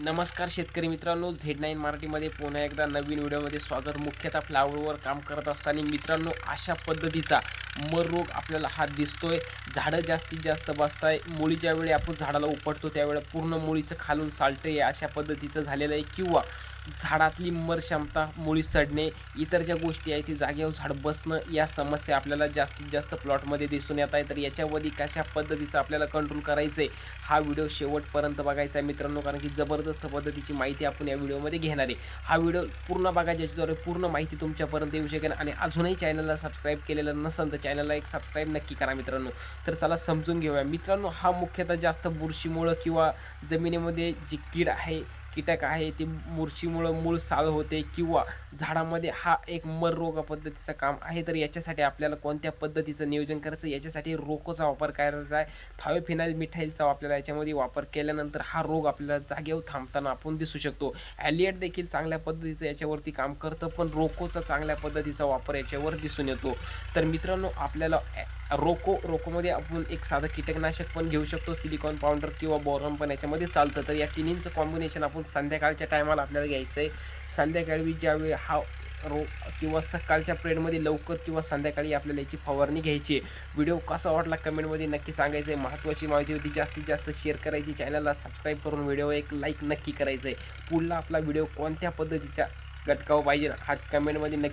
नमस्कार शेतकरी मित्रांनो झेड नाईन मराठीमध्ये पुन्हा एकदा नवीन व्हिडिओमध्ये स्वागत. मुख्यतः फ्लावरवर काम करत असताना मित्रांनो अशा पद्धतीचा मर रोग आपल्याला हा दिसतोय झाडं जास्तीत जास्त बसत आहे मुळी ज्यावेळी आपण झाडाला उपटतो त्यावेळेला पूर्ण मुळीचं खालून सालटं आहे अशा पद्धतीचं झालेलं आहे. किंवा झाडातली मर क्षमता मुळी सडणे इतर ज्या गोष्टी आहेत ती जागेवर झाड बसणं या समस्या आपल्याला जास्तीत जास्त प्लॉटमध्ये दिसून येत आहे तर याच्यावरती कशा पद्धतीचं आपल्याला कंट्रोल करायचं आहे हा व्हिडिओ शेवटपर्यंत बघायचा आहे मित्रांनो. कारण की जबरदस्त पद्धतीची माहिती आपण या व्हिडिओमध्ये घेणार आहे. हा व्हिडिओ पूर्ण बघा ज्याच्याद्वारे पूर्ण माहिती तुमच्यापर्यंत येऊ शकेल. आणि अजूनही चॅनलला सबस्क्राईब केलेलं नसेल तर चॅनलला एक सबस्क्राईब नक्की करा मित्रांनो. तर चला समजून घेऊया. मित्रांनो हा मुख्यतः जास्त बुरशीमुळं किंवा जमिनीमध्ये जी कीड आहे कीटक आहे ते मुरशीमुळं मूळ साल होते किंवा झाडामध्ये हा एक मर रोग पद्धतीचं काम आहे तर याच्यासाठी आपल्याला कोणत्या पद्धतीचं नियोजन करायचं? याच्यासाठी रोकोचा वापर करायचा आहे. थायोफिनाईल मिठाईलचा आपल्याला याच्यामध्ये वापर केल्यानंतर हा रोग आपल्याला जागेवर थांबताना आपण दिसू शकतो. ॲलिएट देखील चांगल्या पद्धतीचं याच्यावरती काम करतं पण रोकोचा चांगल्या पद्धतीचा वापर याच्यावर दिसून येतो. तर मित्रांनो आपल्याला ॲ- रोको रोकोमध्ये आपण एक साधं कीटकनाशक पण घेऊ शकतो सिलिकॉन पावडर किंवा बोरम पण याच्यामध्ये चालतं. तर या तिन्हींचं कॉम्बिनेशन आपण संध्याकाळच्या टायमाला आपल्याला घ्यायचं आहे संध्याकाळी ज्यावेळी हा रो किंवा सकाळच्या प्रेडमध्ये लवकर किंवा संध्याकाळी आपल्याला याची फवारणी घ्यायची आहे. व्हिडिओ कसा वाटला कमेंटमध्ये नक्की सांगायचं आहे महत्त्वाची माहिती होती जास्तीत जास्त शेअर करायची. चॅनलला सबस्क्राईब करून व्हिडिओ एक लाईक नक्की करायचं आहे पुढला आपला व्हिडिओ कोणत्या पद्धतीच्या गटकावं पाहिजे हा कमेंटमध्ये नक्की